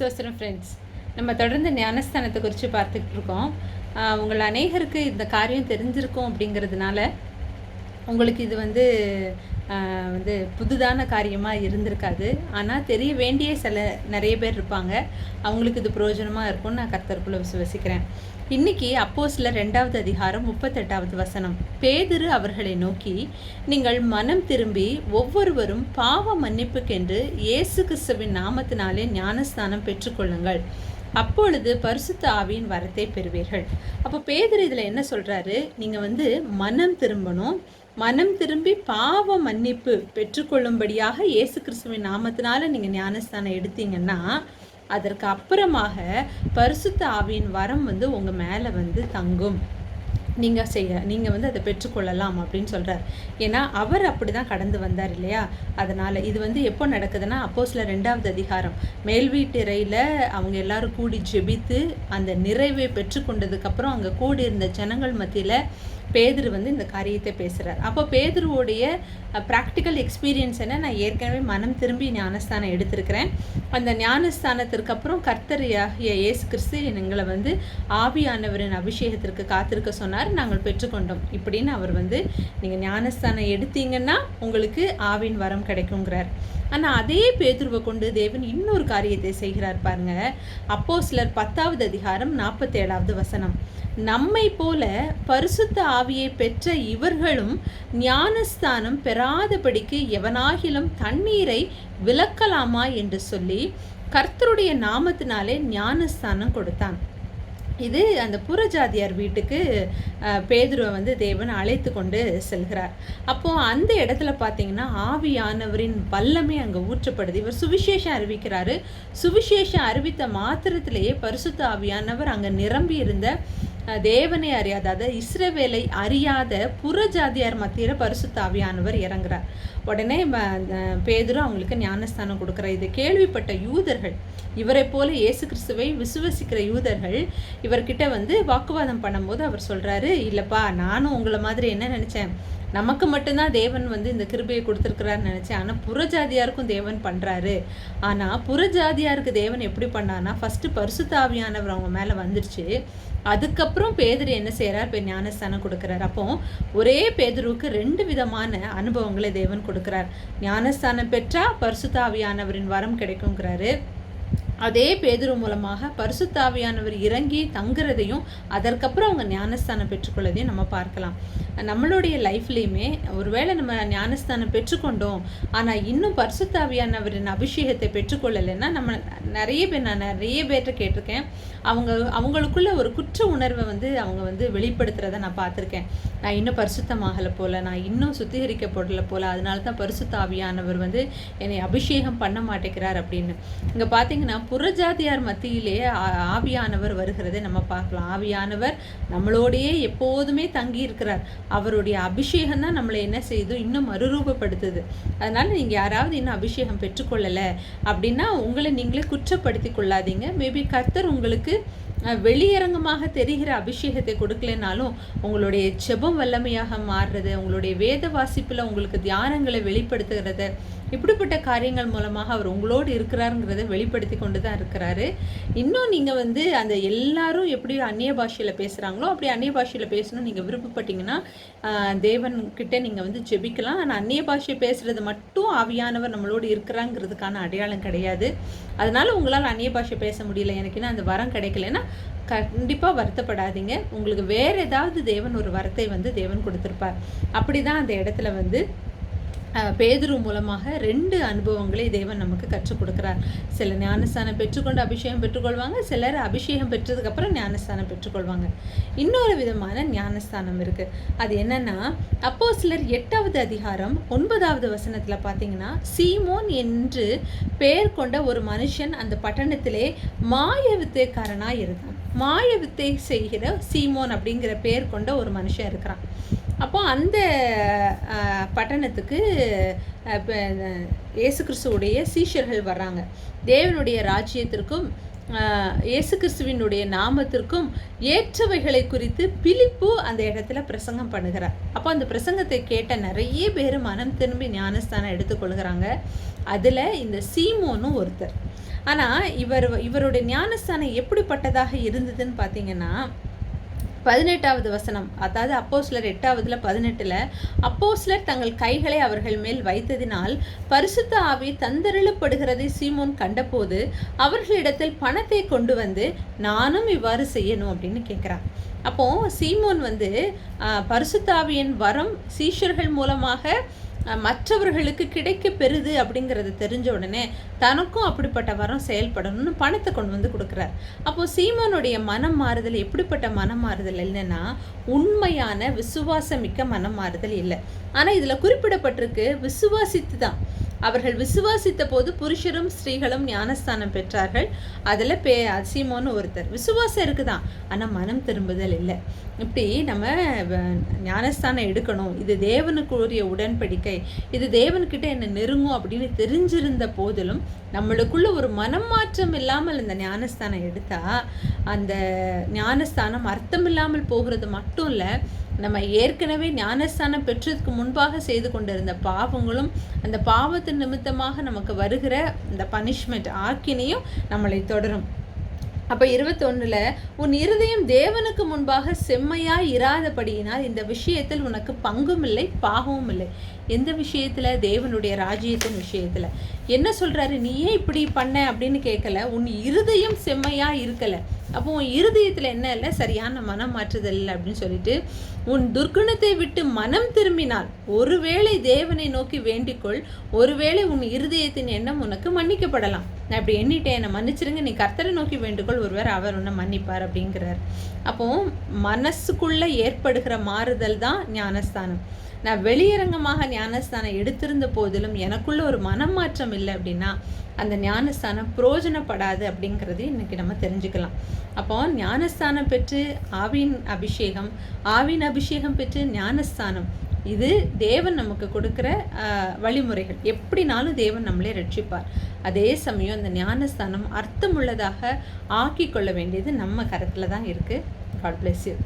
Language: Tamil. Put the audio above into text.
சோசரம் ஃப்ரெண்ட்ஸ் நம்ம தொடர்ந்து ஞானஸ்தானத்தை குறித்து பார்த்துக்கிட்டு இருக்கோம். உங்கள் அநேகருக்கு இந்த காரியம் தெரிஞ்சிருக்கும் அப்படிங்கிறதுனால உங்களுக்கு இது வந்து வந்து புதுதான காரியமாக இருந்திருக்காது. ஆனால் தெரிய வேண்டிய சில நிறைய பேர் இருப்பாங்க. அவங்களுக்கு இது பிரயோஜனமாக இருக்கும்னு நான் கர்த்தருக்குள்ள விசுவசிக்கிறேன். இன்னைக்கு அப்போ சில ரெண்டாவது அதிகாரம் முப்பத்தெட்டாவது வசனம். பேதிரு அவர்களை நோக்கி நீங்கள் மனம் திரும்பி ஒவ்வொருவரும் பாவ மன்னிப்புக்கென்று இயேசு கிறிஸ்துவின் நாமத்தினாலே ஞானஸ்தானம் பெற்றுக்கொள்ளுங்கள். அப்பொழுது பரிசுத்த ஆவியின் வரத்தை பெறுவீர்கள். அப்போ பேதர் இதில் என்ன சொல்கிறாரு நீங்கள் வந்து மனம் திரும்பணும். மனம் திரும்பி பாவ மன்னிப்பு பெற்றுக்கொள்ளும்படியாக இயேசு கிறிஸ்துவின் நாமத்தினால நீங்கள் ஞானஸ்தானம் எடுத்தீங்கன்னா அதற்கு அப்புறமாக பரிசுத்த ஆவியின் வரம் வந்து உங்கள் மேலே வந்து தங்கும். நீங்கள் செய்ய நீங்கள் வந்து அதை பெற்றுக்கொள்ளலாம் அப்படின்னு சொல்கிறார் ஏன்னா அவர் அப்படி தான் கடந்து வந்தார் இல்லையா? அதனால் இது வந்து எப்போ நடக்குதுன்னா அப்போ சில ரெண்டாவது அதிகாரம். மேல் வீட்டிறையில் அவங்க எல்லாரும் கூடி ஜெபித்து அந்த நிறைவை பெற்றுக்கொண்டதுக்கப்புறம் அங்கே கூடி இருந்த ஜனங்கள் மத்தியில் பேதுரு வந்து இந்த காரியத்தை பேசுகிறார் அப்போ பேதருவோடைய ப்ராக்டிக்கல் எக்ஸ்பீரியன்ஸ் என்ன? நான் ஏற்கனவே மனம் திரும்பி ஞானஸ்தானம் எடுத்திருக்கிறேன். அந்த ஞானஸ்தானத்திற்கு அப்புறம் கர்த்தரையாகிய இயேசு கிறிஸ்து எங்களை வந்து ஆவியானவரின் அபிஷேகத்திற்கு காத்திருக்க சொன்னார். நாங்கள் பெற்றுக்கொண்டோம். இப்படின்னு அவர் வந்து நீங்கள் ஞானஸ்தானம் எடுத்தீங்கன்னா உங்களுக்கு ஆவின் வரம் கிடைக்குங்கிறார். ஆனால் அதே பேதுருவை கொண்டு தேவன் இன்னொரு காரியத்தை செய்கிறார் பாருங்க. அப்போ சிலர் பத்தாவது அதிகாரம் நாற்பத்தேழாவது வசனம். நம்மை போல பரிசுத்த ஆவியை பெற்ற இவர்களும் ஞானஸ்தானம் பெறாதபடிக்கு எவனாகிலும் தண்ணீரை விலக்கலாமா என்று சொல்லி கர்த்தருடைய நாமத்தினாலே ஞானஸ்தானம் கொடுத்தான். இது அந்த புறஜாதியார் வீட்டுக்கு பேதுருவை வந்து தேவன் அழைத்து கொண்டு செல்கிறார். அப்போது அந்த இடத்துல பார்த்தீங்கன்னா ஆவியானவரின் வல்லமே அங்கே ஊற்றப்படுது. இவர் சுவிசேஷம் அறிவிக்கிறாரு. சுவிசேஷம் அறிவித்த மாத்திரத்திலேயே பரிசுத்த ஆவியானவர் அங்கே நிரம்பி இருந்த தேவனை அறியாத அதாவது இஸ்ரவேலை அறியாத புறஜாதியார் மத்தியில் பரிசுத்தாவியானவர் இறங்குறார். உடனே பேதரும் அவங்களுக்கு ஞானஸ்தானம் கொடுக்குறார் இதை கேள்விப்பட்ட யூதர்கள் இவரை போல இயேசு கிறிஸ்துவை விசுவசிக்கிற யூதர்கள் இவர்கிட்ட வந்து வாக்குவாதம் பண்ணும்போது அவர் சொல்கிறாரு இல்லைப்பா நானும் உங்களை மாதிரி என்ன நினச்சேன்? நமக்கு மட்டும்தான் தேவன் வந்து இந்த கிருபையை கொடுத்துருக்கிறாருன்னு நினச்சேன். ஆனால் புறஜாதியாருக்கும் தேவன் பண்ணுறாரு ஆனால் புறஜாதியாருக்கு தேவன் எப்படி பண்ணான்னா ஃபஸ்ட்டு பரிசுத்தாவியானவர் அவங்க மேலே வந்துடுச்சு அதுக்கப்புறம் பேதுரு என்ன செய்றார்? இப்போ ஞானஸ்தானம் கொடுக்குறார். அப்போ ஒரே பேதுருவுக்கு ரெண்டு விதமான அனுபவங்களை தேவன் கொடுக்குறார். ஞானஸ்தானம் பெற்றா பரிசுத்தாவியானவரின் வரம் கிடைக்குங்கிறாரு. அதே பேதுரு மூலமாக பரிசுத்தாவியானவர் இறங்கி தங்குறதையும் அதற்கப்புறம் அவங்க ஞானஸ்தானம் பெற்றுக்கொள்ளதையும் நம்ம பார்க்கலாம். நம்மளுடைய லைஃப்லேயுமே ஒருவேளை நம்ம ஞானஸ்தானம் பெற்றுக்கொண்டோம் ஆனால் இன்னும் பரிசுத்தாவியானவரின் அபிஷேகத்தை பெற்றுக்கொள்ளலைன்னா நம்ம நிறைய பேர் நான் நிறைய பேர்கிட்ட கேட்டிருக்கேன். அவங்க அவங்களுக்குள்ள ஒரு குற்ற உணர்வை வந்து அவங்க வந்து வெளிப்படுத்துகிறத நான் பார்த்துருக்கேன். நான் இன்னும் பரிசுத்தமாகலை போல நான் இன்னும் சுத்திகரிக்கப்படலை போல அதனால தான் பரிசுத்தாவியானவர் வந்து என்னை அபிஷேகம் பண்ண மாட்டேங்கிறார் அப்படின்னு. இங்கே பார்த்தீங்கன்னா புறஜாதியார் மத்தியிலே ஆ- ஆவியானவர் வருகிறதை நம்ம பார்க்கலாம். ஆவியானவர் நம்மளோடையே எப்போதுமே தங்கி இருக்கிறார் அவருடைய அபிஷேகம் தான் நம்மளை என்ன செய்யுது இன்னும் மறுரூபப்படுத்துது. அதனால நீங்கள் யாராவது இன்னும் அபிஷேகம் பெற்றுக்கொள்ளலை அப்படின்னா உங்களை நீங்களே குற்றப்படுத்தி கொள்ளாதீங்க. மேபி கர்த்தர் உங்களுக்கு வெளியரங்கமாக தெரிகிற அபிஷேகத்தை கொடுக்கலனாலும் உங்களுடைய செபம் வல்லமையாக மாறுறது உங்களுடைய வேத வாசிப்பில் உங்களுக்கு தியானங்களை வெளிப்படுத்துகிறத இப்படிப்பட்ட காரியங்கள் மூலமாக அவர் உங்களோடு இருக்கிறாருங்கிறத வெளிப்படுத்தி கொண்டு தான் இருக்கிறாரு. இன்னும் நீங்கள் வந்து அந்த எல்லாரும் எப்படி அந்நிய பாஷையில் பேசுகிறாங்களோ அப்படி அந்நிய பாஷையில் பேசணும் நீங்கள் விருப்பப்பட்டீங்கன்னா தேவன் கிட்டே நீங்கள் வந்து ஜெபிக்கலாம். ஆனால் அந்நிய பாஷை பேசுகிறது மட்டும் ஆவியானவர் நம்மளோடு இருக்கிறாங்கிறதுக்கான அடையாளம் கிடையாது. அதனால் உங்களால் அந்நிய பாஷை பேச முடியல. எனக்கு இன்னும் அந்த வரம் கிடைக்கலன்னா கண்டிப்பாக வருத்தப்படாதீங்க. உங்களுக்கு வேறு ஏதாவது தேவன் ஒரு வரத்தை வந்து தேவன் கொடுத்துருப்பார். அப்படி தான் அந்த இடத்துல வந்து பேதுரு மூலமாக ரெண்டு அனுபவங்களை தேவன் நமக்கு கற்றுக் கொடுக்கிறார். சில ஞானஸ்தானம் பெற்றுக்கொண்டு அபிஷேகம் பெற்றுக்கொள்வாங்க சிலர் அபிஷேகம் பெற்றதுக்கப்புறம் ஞானஸ்தானம் பெற்றுக்கொள்வாங்க. இன்னொரு விதமான ஞானஸ்தானம் இருக்கு. அது என்னன்னா அப்போ சிலர் எட்டாவது அதிகாரம் ஒன்பதாவது வசனத்தில் பார்த்தீங்கன்னா சீமோன் என்று பெயர் கொண்ட ஒரு மனுஷன் அந்த பட்டணத்திலே மாய வித்தைக்காரனாய் இருந்தான். மாய வித்தை செய்கிற சீமோன் அப்படிங்கிற பெயர் கொண்ட ஒரு மனுஷன் இருக்கிறான். அப்போ அந்த பட்டணத்துக்கு இயேசு கிறிஸ்துவுடைய சீஷர்கள் வர்றாங்க. தேவனுடைய ராஜ்யத்திற்கும் இயேசு கிறிஸ்துவினுடைய நாமத்திற்கும் ஏற்றவைகளை குறித்து பிலிப்பு அந்த இடத்துல பிரசங்கம் பண்ணுகிறார். அப்போ அந்த பிரசங்கத்தை கேட்ட நிறைய பேர் மனம் திரும்பி ஞானஸ்தானம் எடுத்துக்கொள்கிறாங்க அதில் இந்த சீமோனும் ஒருத்தர். ஆனால் இவர் இவருடைய ஞானஸ்தானம் எப்படிப்பட்டதாக இருந்ததுன்னு பார்த்தீங்கன்னா பதினெட்டாவது வசனம் அதாவது அப்போஸ்லர் எட்டாவதுல பதினெட்டுல அப்போஸ்லர் தங்கள் கைகளை அவர்கள் மேல் வைத்ததினால் பரிசுத்த ஆவி தந்தருளப்படுகிறதை சீமோன் கண்டபோது அவர்களிடத்தில் பணத்தை கொண்டு வந்து நானும் இவ்வாறு செய்யணும் அப்படின்னு கேட்குறான் அப்போது சீமோன் வந்து பரிசுத்தாவியின் வரம் சீஷர்கள் மூலமாக மற்றவர்களுக்கு கிடைக்க பெறுது அப்படிங்கிறது தெரிஞ்ச உடனே தனக்கும் அப்படிப்பட்ட வரம் செயல்படணும்னு பணத்தை கொண்டு வந்து கொடுக்குறார். அப்போது சீமோனுடைய மனம் மாறுதல் எப்படிப்பட்ட மனம் மாறுதல் இல்லைன்னா உண்மையான விசுவாசமிக்க மனம் மாறுதல் இல்லை. ஆனால் இதில் குறிப்பிடப்பட்டிருக்கு விசுவாசித்து தான் அவர்கள் விசுவாசித்த போது புருஷரும் ஸ்திரீகளும் ஞானஸ்தானம் பெற்றார்கள். அதில் பே சீமோன்னு ஒருத்தர். விசுவாசம் இருக்குதான். ஆனால் மனம் திரும்புதல் இல்லை. இப்படி நம்ம வ- ஞானஸ்தானம் எடுக்கணும். இது தேவனுக்கு உரிய உடன்படிக்கை. இது தேவன்கிட்ட என்ன நெருங்கும் அப்படின்னு தெரிஞ்சிருந்த போதிலும் நம்மளுக்குள்ள ஒரு மனம் மாற்றம் இல்லாமல் இந்த ஞானஸ்தானம் எடுத்தா அந்த ஞானஸ்தானம் அர்த்தம் இல்லாமல் போகிறது மட்டும் இல்லை நம்ம ஏற்கனவே ஞானஸ்தானம் பெற்றதுக்கு முன்பாக செய்து கொண்டிருந்த பாவங்களும் அந்த பாவத்தின் நிமித்தமாக நமக்கு வருகிற இந்த பனிஷ்மெண்ட் ஆக்கினையும் நம்மளை தொடரும். அப்போ இருபத்தொன்னுல உன் இருதயம் தேவனுக்கு முன்பாக செம்மையாக இராதபடியினால் இந்த விஷயத்தில் உனக்கு பங்கும் இல்லை பாகமும் இல்லை. எந்த விஷயத்தில்? தேவனுடைய ராஜ்யத்தின் விஷயத்தில். என்ன சொல்கிறாரு நீ ஏன் இப்படி பண்ண? அப்படின்னு கேட்கல உன் இருதயம் செம்மையாக இருக்கலை. அப்போ உன் இருதயத்துல என்ன இல்லை? சரியான மனம் மாற்றுதல் இல்லை அப்படின்னு சொல்லிட்டு உன் துர்க்குணத்தை விட்டு மனம் திரும்பினால் ஒருவேளை தேவனை நோக்கி வேண்டிக்கொள் ஒருவேளை உன் இருதயத்தின் எண்ணம் உனக்கு மன்னிக்கப்படலாம். நான் இப்படி எண்ணிட்டேன் என்னை மன்னிச்சிருங்க நீ கர்த்தரை நோக்கி வேண்டுகொள் ஒருவர் அவர் உன்னை மன்னிப்பார் அப்படிங்கிறார். அப்போ மனசுக்குள்ள ஏற்படுகிற மாறுதல் தான் ஞானஸ்தானம். நான் வெளியரங்கமாக ஞானஸ்தானம் எடுத்திருந்த போதிலும் எனக்குள்ள ஒரு மனம் மாற்றம் இல்லை அப்படின்னா அந்த ஞானஸ்தானம் புரோஜனப்படாது அப்படிங்கிறது இன்னைக்கு நம்ம தெரிஞ்சுக்கலாம். அப்போ ஞானஸ்தானம் பெற்று ஆவின் அபிஷேகம் ஆவின் அபிஷேகம் பெற்று ஞானஸ்தானம் இது தேவன் நமக்கு கொடுக்குற வழிமுறைகள். எப்படினாலும் தேவன் நம்மளே ரட்சிப்பார். அதே சமயம் அந்த ஞானஸ்தானம் அர்த்தமுள்ளதாக ஆக்கி கொள்ள வேண்டியது நம்ம கரத்தில் தான் இருக்குது காட் பிளெஸ் யூ